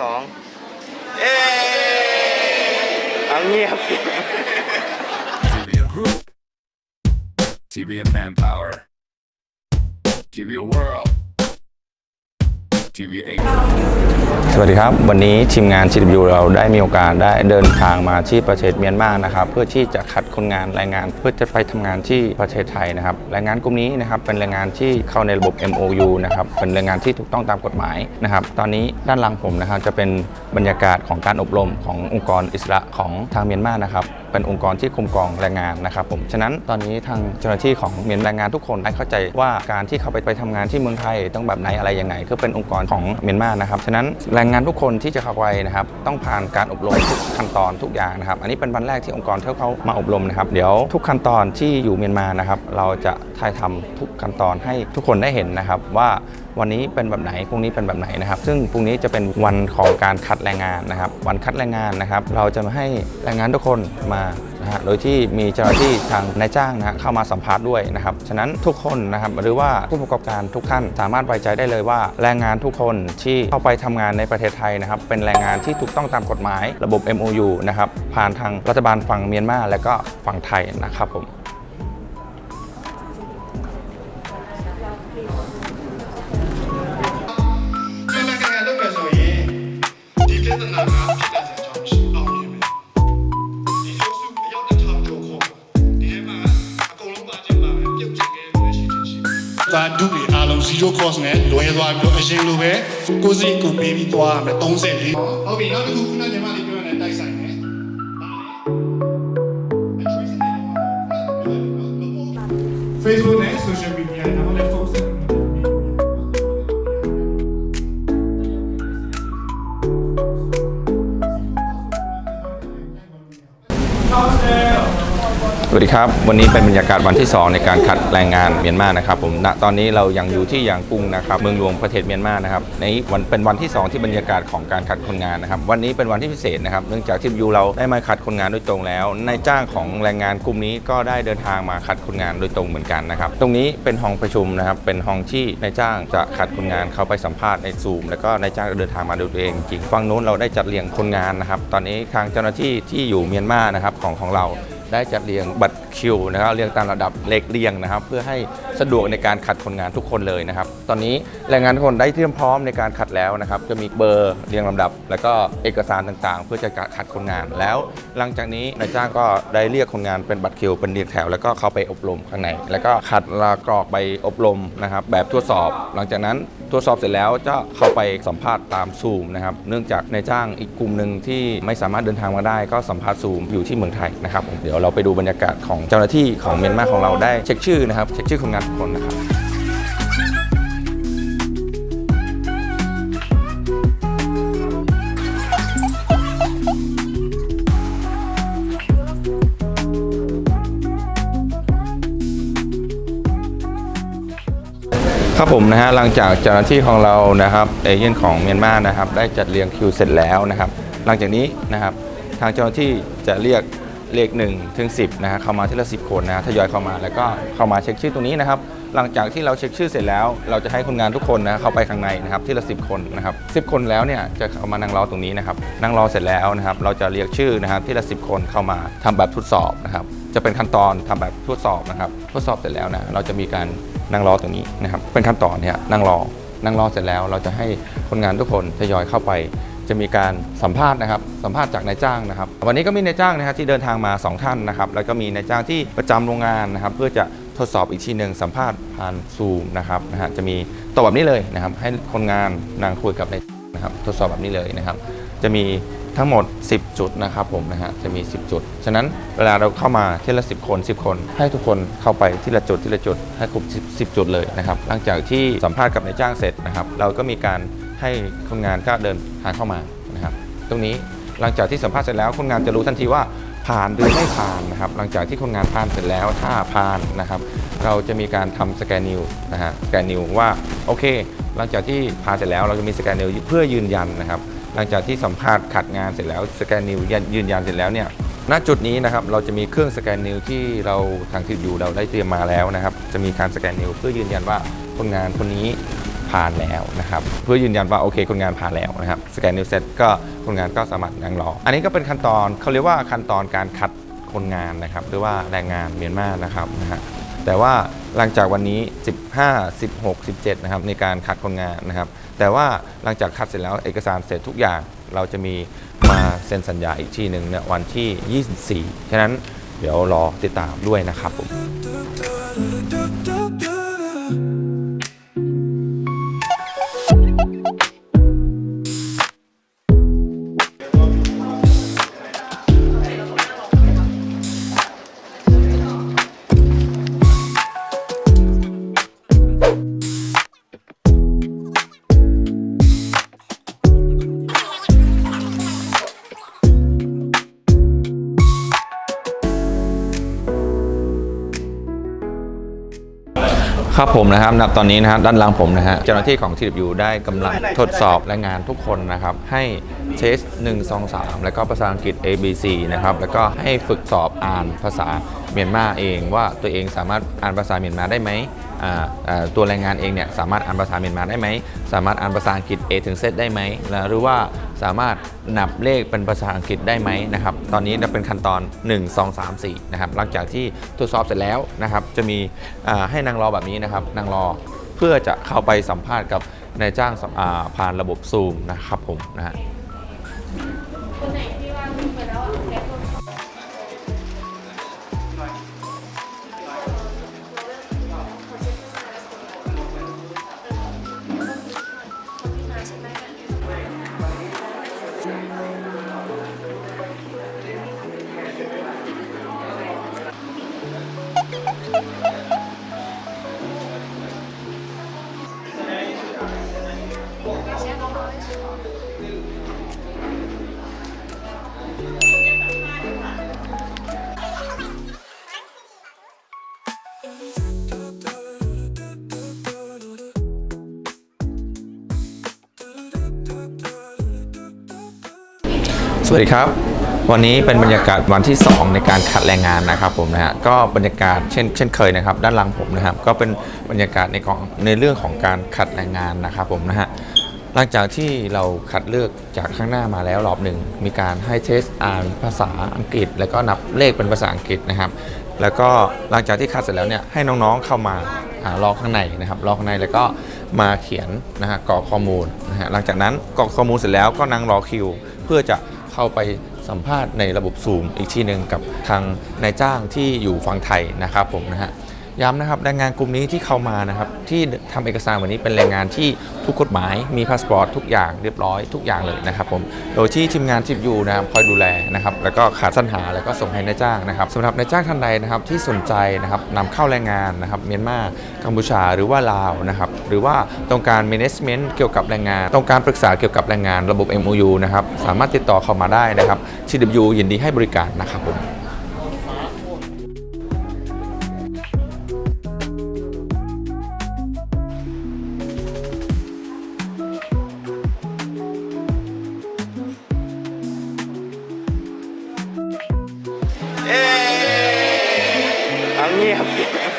สองเอ๊เอาเงียบ TV a group. TV a manpower. TV a world. สวัสดีครับ วันนี้ทีมงาน CW เราได้มีโอกาสได้เดินทางมาที่ประเทศเมียนมานะครับ เพื่อที่จะคัดคนงานแรงงานเพื่อจะไปทำงานที่ประเทศไทยนะครับแรงงานกลุ่มนี้นะครับเป็นแรงงานที่เข้าในระบบ MOU นะครับเป็นแรงงานที่ถูกต้องตามกฎหมายนะครับ ตอนนี้ด้านหลังผมนะครับจะเป็นบรรยากาศของการอบรมขององค์กรอิสระของทางเมียนมานะครับเป็นองค์กรที่คุ้มครองแรงงานนะครับผมฉะนั้นตอนนี้ทางเจ้าหน้าที่ของเมียนแรงงานทุกคนได้เข้าใจว่าการที่เขาไปไปทำงานที่เมืองไทยต้องแบบไหนอะไรยังไงคือเป็นองค์กรของเมียนมานะครับ ฉะนั้นแรงงานทุกคนที่จะเข้าไปนะครับต้องผ่านการอบรมทุกขั้นตอนทุกอย่างนะครับ อันนี้เป็นวันแรกที่องค์กรเที่เขามาอบรมนะครับ เดี๋ยวทุกขั้นตอนที่อยู่เมียนมานะครับ เราจะถ่ายทำทุกขั้นตอนให้ทุกคนได้เห็นนะครับว่าวันนี้เป็นแบบไหนพรุ่งนี้เป็นแบบไหนนะครับ ซึ่งพรุ่งนี้จะเป็นวันของการคัดแรงงานนะครับ วันคัดแรงงานนะครับ เราจะมาให้แรงงานทุกคนมา นะฮะโดยที่มีเจ้าหน้าที่ทางนายจ้างนะฮะเข้ามาสัมภาษณ์ด้วยนะครับฉะนั้นทุกคนนะครับหรือว่าผู้ประกอบการทุกท่านสามารถไว้ใจได้เลยว่า แรงงานทุกคนที่เข้าไปทำงานในประเทศไทยนะครับเป็นแรงงานที่ถูกต้องตามกฎหมาย ระบบ MOU นะครับผ่านทางรัฐบาลฝั่งเมียนมาและก็ฝั่งไทยนะครับผม သာဒုတွေအားလုံး0 cost နဲ့လွဲသွားပြီးတော့အရင်လိုပဲကိုစိတ်ကိုပေးပြီးသွားရမယ်34ဟုတ်ပြီနောက်တစ်ခုခုနညီမလေးပြောရတဲ့တိုက်ဆိုင်တယ်ဒါလေ Facebook နဲ့ social media สวัสดีครับ วันนี้เป็นบรรยากาศวันที่ 2 ในการคัดแรงงานเมียนมานะครับผมณตอนนี้เรายังอยู่ที่ยางกุ้งนะครับเมืองหลวงประเทศเมียนมานะครับในวันเป็นวันที่ 2 ที่บรรยากาศของการคัดคนงานนะครับวันนี้เป็นวันที่พิเศษนะครับเนื่องจากที่ยูเราได้มาคัดคนงานโดยตรงแล้วนายจ้างของแรงงานกลุ่มนี้ก็ได้เดินทางมาคัดคนงานโดยตรงเหมือนกันนะครับตรงนี้เป็นห้องประชุมนะครับเป็นห้องที่นายจ้างจะคัดคนงานเข้าไปสัมภาษณ์ในซูมแล้วก็นายจ้างเดินทางมาด้วยตัวเองจริงฝั่งนู้นเราได้จัดเรียงคนงานนะครับตอนนี้ทางเจ้าหน้าที่ที่อยู่เมียนมานะครับของของเรา ได้จัดเรียงบัตรคิวนะครับเรียงตามระดับเลขเรียงนะครับ เพื่อให้สะดวกในการคัดคนงานทุกคนเลยนะครับ ตอนนี้แรงงานทุกคนได้เตรียมพร้อมในการคัดแล้วนะครับ จะมีเบอร์เรียงลำดับ แล้วก็เอกสารต่างๆ เพื่อจะคัดคนงานแล้ว หลังจากนี้นายจ้างก็ได้เรียกคนงานเป็นบัตรคิวเป็นเรียงแถว แล้วก็เข้าไปอบรมข้างในแล้วก็คัดลากรอกใบอบรมนะครับ แบบทดสอบ หลังจากนั้น ตรวจสอบเสร็จแล้วจะเข้าไปสัมภาษณ์ตามซูมนะครับ เนื่องจากในจ้างอีกกลุ่มหนึ่งที่ไม่สามารถเดินทางมาได้ ก็สัมภาษณ์ซูมอยู่ที่เมืองไทยนะครับ เดี๋ยวเราไปดูบรรยากาศของเจ้าหน้าที่ของเมียนมาของเราได้เช็คชื่อนะครับ เช็คชื่อคนงานทุกคนนะครับ ครับผมนะฮะหลังจากเจ้าหน้าที่ของเรานะครับเอเย่นของเมียนมานะครับได้จัดเรียงคิวเสร็จแล้วนะครับ หลังจากนี้นะครับทางเจ้าหน้าที่จะเรียกเลข1ถึง10นะฮะเข้ามาทีละ 10 คนนะทยอยเข้ามาแล้วก็เข้ามาเช็คชื่อตรงนี้นะครับ หลังจากที่เราเช็คชื่อเสร็จแล้ว เราจะให้คนงานทุกคนนะเข้าไปข้างในนะครับที่ละ 10 คนนะครับ10 คนแล้วเนี่ยจะเข้ามานั่งรอตรงนี้นะครับนั่งรอเสร็จแล้วนะครับเราจะเรียกชื่อนะครับที่ละ 10 คนเข้ามาทำแบบทดสอบนะครับจะเป็นขั้นตอนทำแบบทดสอบนะครับทดสอบเสร็จแล้วนะเราจะมีการ นั่งรอตรงนี้นะครับ เป็นขั้นตอนเนี่ยนั่งรอ นั่งรอเสร็จแล้วเราจะให้คนงานทุกคนทยอยเข้าไป จะมีการสัมภาษณ์นะครับ สัมภาษณ์จากนายจ้างนะครับ วันนี้ก็มีนายจ้างนะครับที่เดินทางมา 2 ท่านนะครับ แล้วก็มีนายจ้างที่ประจำโรงงานนะครับ เพื่อจะทดสอบอีกทีหนึ่งสัมภาษณ์ผ่านซูมนะครับนะฮะจะมีตอบแบบนี้เลยนะครับ ให้คนงานนางคุยกับนายนะครับ ทดสอบแบบนี้เลยนะครับ จะมีทั้งหมด 10 จุดนะครับผมนะฮะจะมี 10 จุด ฉะนั้นเวลาเราเข้ามาที่ละ 10 คน 10 คน ให้ทุกคนเข้าไปที่ละจุดที่ละจุดให้ครบ10 10 จุดเลยนะครับหลังจากที่สัมภาษณ์กับนายจ้างเสร็จนะครับเราก็มีการให้คนงานก็เดินทางเข้ามานะครับตรงนี้หลังจากที่สัมภาษณ์เสร็จแล้วคนงานจะรู้ทันทีว่าผ่านหรือไม่ผ่านนะครับหลังจากที่คนงานผ่านเสร็จแล้วถ้าผ่านนะครับเราจะมีการทำสแกนนิวนะฮะสแกนนิวว่าโอเค หลังจากที่ผ่านเสร็จแล้วเราจะมีสแกนนิวเพื่อยืนยันนะครับ หลังจากที่สัมภาษณ์ขัดงานเสร็จแล้วสแกนนิวยืนยันเสร็จแล้วเนี่ยณจุดนี้นะครับเราจะมีเครื่องสแกนนิวที่เราทางทีมอยู่เราได้เตรียมมาแล้วนะครับ จะมีการสแกนนิวเพื่อยืนยันว่าคนงานคนนี้ผ่านแล้วนะครับเพื่อยืนยันว่าโอเคคนงานผ่านแล้วนะครับสแกนนิ้วเสร็จก็คนงานก็สามารถนั่งรอ อันนี้ก็เป็นขั้นตอนเขาเรียกว่าขั้นตอนการคัดคนงานนะครับหรือว่าแรงงานเมียนมานะครับนะฮะแต่ว่าหลังจากวันนี้ 15 16 17 นะครับในการคัดคนงานนะครับ แต่ว่าหลังจากคัดเสร็จแล้วเอกสารเสร็จทุกอย่างเราจะมีมาเซ็นสัญญาอีกทีหนึ่งเนี่ยวันที่ 24 ฉะนั้นเดี๋ยวรอติดตามด้วยนะครับผม ครับผมนะครับณตอนนี้นะครับด้านล่างผมนะฮะเจ้าหน้าที่ของ TW ได้กำลังทดสอบและงานทุกคนนะครับ ให้เทส1 2 3 แล้วก็ภาษาอังกฤษ A B C นะครับ แล้วก็ให้ฝึกสอบอ่านภาษาเมียนมาเองว่าตัวเองสามารถอ่านภาษาเมียนมาได้ไหม ตัวแรงงานเองเนี่ยสามารถอ่านภาษาเมียนมาได้ไหม สามารถอ่านภาษาอังกฤษ A ถึง Z ได้ไหม หรือว่าสามารถนับเลขเป็นภาษาอังกฤษได้ไหมนะครับ ตอนนี้จะเป็นขั้นตอน 1 2 3 4 นะครับ หลังจากที่ทดสอบเสร็จแล้วนะครับ จะมีให้นางรอแบบนี้นะครับ นางรอเพื่อจะเข้าไปสัมภาษณ์กับนายจ้างผ่านระบบซูมนะครับผมนะฮะ วัสดีครับ วันนี้เป็นบรรยากาศวันที่ 2 ในการคัดแรงงานนะครับผมนะฮะก็บรรยากาศเช่นเช่นเคยนะครับ ด้านหลังผมนะครับ ก็เป็นบรรยากาศในของในเรื่องของการคัดแรงงานนะครับผมนะฮะหลังจากที่เราคัดเลือกจากข้างหน้ามาแล้วรอบหนึ่งมีการให้เทสอ่านภาษาอังกฤษ แล้วก็นับเลขเป็นภาษาอังกฤษนะครับ แล้วก็หลังจากที่คัดเสร็จแล้วเนี่ยให้น้องๆเข้ามาอ่ารอข้างในนะครับรอกข้างในแล้วก็มาเขียนนะฮะกรอกข้อมูลนะฮะหลังจากนั้นกรอกข้อมูลเสร็จแล้วก็นั่งรอคิว เพื่อจะ เข้าไปสัมภาษณ์ในระบบซูมอีกทีหนึ่งกับทางนายจ้างที่อยู่ฝั่งไทยนะครับผมนะฮะ ย้ำนะครับแรงงานกลุ่มนี้ที่เข้ามานะครับที่ทำเอกสารวันนี้เป็นแรงงานที่ถูกกฎหมายมีพาสปอร์ตทุกอย่างเรียบร้อยทุกอย่างเลยนะครับผมโดยที่ทีมงานทิปยูนะครับคอยดูแลนะครับแล้วก็ขาดสัญหาแล้วก็ส่งให้นายจ้างนะครับสำหรับนายจ้างท่านใดนะครับที่สนใจนะครับนำเข้าแรงงานนะครับเมียนมากัมพูชาหรือว่าลาวนะครับหรือว่าต้องการ management เกี่ยวกับแรงงาน ต้องการปรึกษาเกี่ยวกับแรงงานระบบ MOU นะครับสามารถติดต่อเข้ามาได้นะครับ TW ยินดีให้บริการนะครับผม Нет.